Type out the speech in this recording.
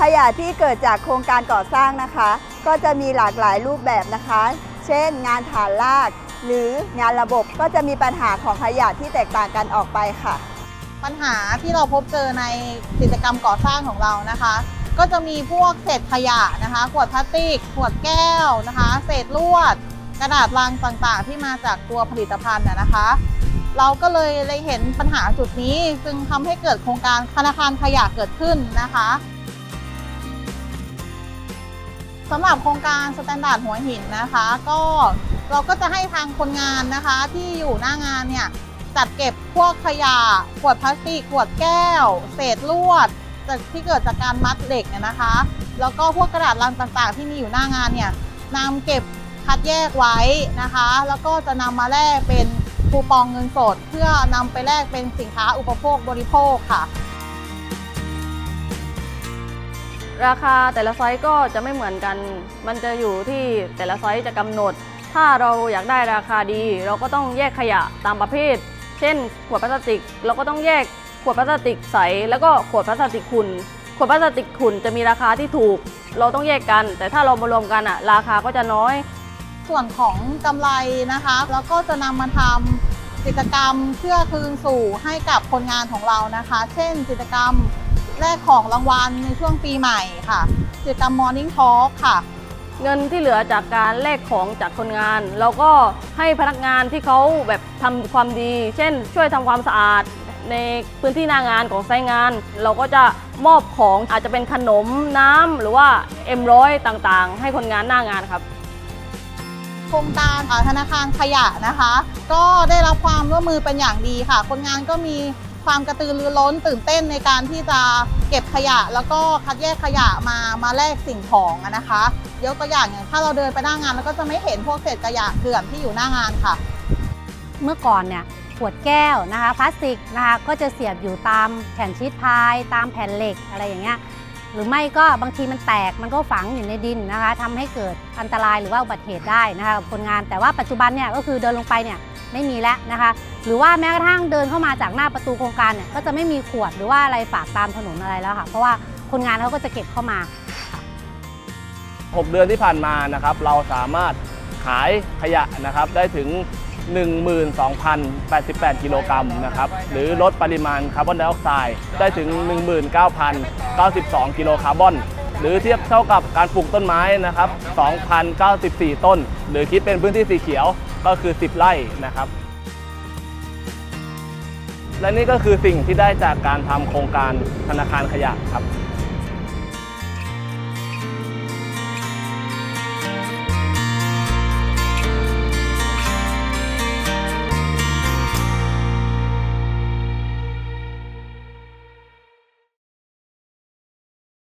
ขยะที่เกิดจากโครงการก่อสร้างนะคะ ก็จะมีหลากหลายรูปแบบนะคะ เช่น งานฐานราก หรืองานระบบก็จะมีปัญหาของขยะที่แตกต่างกันออกไปค่ะ ปัญหาที่เราพบเจอในกิจกรรมก่อสร้างของเรานะคะ ก็จะมีพวกเศษขยะนะคะขวดพลาสติกขวดแก้วนะคะ เศษลวด กระดาษลังต่างๆ ที่มาจากตัวผลิตภัณฑ์นะนะคะ เราก็เลยเลยเห็นปัญหาจุดนี้จึงทำให้เกิดโครงการธนาคารขยะเกิดขึ้นนะคะ สำหรับโครงการสแตนดาร์ดหัวหินนะคะ ก็เราก็จะให้ทางคนงานนะคะที่อยู่หน้างานเนี่ยจัดเก็บพวกขยะขวดพลาสติกขวดแก้ว เศษลวดจากที่เกิดจากการมัดเหล็กเนี่ยนะคะ แล้วก็พวกกระดาษลังต่างๆ ที่มีอยู่หน้างานเนี่ยนำเก็บคัดแยกไว้นะคะ แล้วก็จะนำมาแลกเป็นคูปองเงินสด เพื่อนำไปแลกเป็นสินค้าอุปโภคบริโภคค่ะ ราคาแต่ละไซส์ก็จะไม่เหมือนกัน มันจะอยู่ที่แต่ละไซส์จะกำหนด ถ้าเราอยากได้ราคาดี เราก็ต้องแยกขยะตามประเภท เช่น ขวดพลาสติก เราก็ต้องแยกขวดพลาสติกใส แล้วก็ขวดพลาสติกขุ่น ขวดพลาสติกขุ่นจะมีราคาที่ถูก เราต้องแยกกัน แต่ถ้าเรามารวมกันอะราคาก็จะน้อย ส่วนของกำไรนะคะ แล้วก็จะนำมาทำกิจกรรมเพื่อคืนสู่ให้กับคนงานของเรานะคะ เช่น กิจกรรม แลกของรางวัลในช่วงปีใหม่ค่ะกิจกรรม Morning Talk ค่ะ เงินที่เหลือจากการแลกของจากคนงาน เราก็ให้พนักงานที่เขาแบบทำความดี เช่น ช่วยทำความสะอาดในพื้นที่หน้างานของไซต์งาน เราก็จะมอบของอาจจะเป็นขนมน้ำหรือว่าเอ็มร้อยต่างๆ ให้คนงานหน้างานครับ โครงการอ่าธนาคารขยะนะคะ ก็ได้รับความร่วมมือเป็นอย่างดีค่ะ คนงานก็มี ความกระตือรือร้นตื่นเต้นในการที่จะเก็บขยะ แล้วก็คัดแยกขยะมามาแลกสิ่งของอะนะคะยกตัวอย่างอย่างถ้าเราเดินไปหน้างานเราก็จะไม่เห็นพวกเศษขยะเกลื่อนที่อยู่หน้างานค่ะ เมื่อก่อนเนี่ยขวดแก้วนะคะพลาสติกนะคะก็จะเสียบอยู่ตามแผ่นชีตพาย ตามแผ่นเหล็กอะไรอย่างเงี้ย หรือไม่ก็บางทีมันแตกมันก็ฝังอยู่ในดินนะคะทำให้เกิดอันตรายหรือว่าอุบัติเหตุได้นะคะกับคนงานแต่ว่าปัจจุบันเนี่ยก็คือเดินลงไปเนี่ยไม่มีแล้วนะคะ หรือว่าแม้กระทั่งเดินเข้ามาจากหน้าประตูโครงการเนี่ยก็จะไม่มีขวดหรือว่าอะไรฝากตามถนนอะไรแล้วค่ะ เพราะว่าคนงานเขาก็จะเก็บเข้ามา 6 เดือนที่ผ่านมานะครับ เราสามารถขายขยะนะครับได้ถึง 12,088 กิโลกรัมนะครับ หรือลดปริมาณคาร์บอนไดออกไซด์ได้ถึง 19,092 กิโลคาร์บอน หรือเทียบเท่ากับการปลูกต้นไม้นะครับ 2,094 ต้น หรือคิดเป็นพื้นที่สีเขียวก็คือ 10 ไร่นะครับ และนี่ก็คือสิ่งที่ได้จากการทำโครงการธนาคารขยะครับ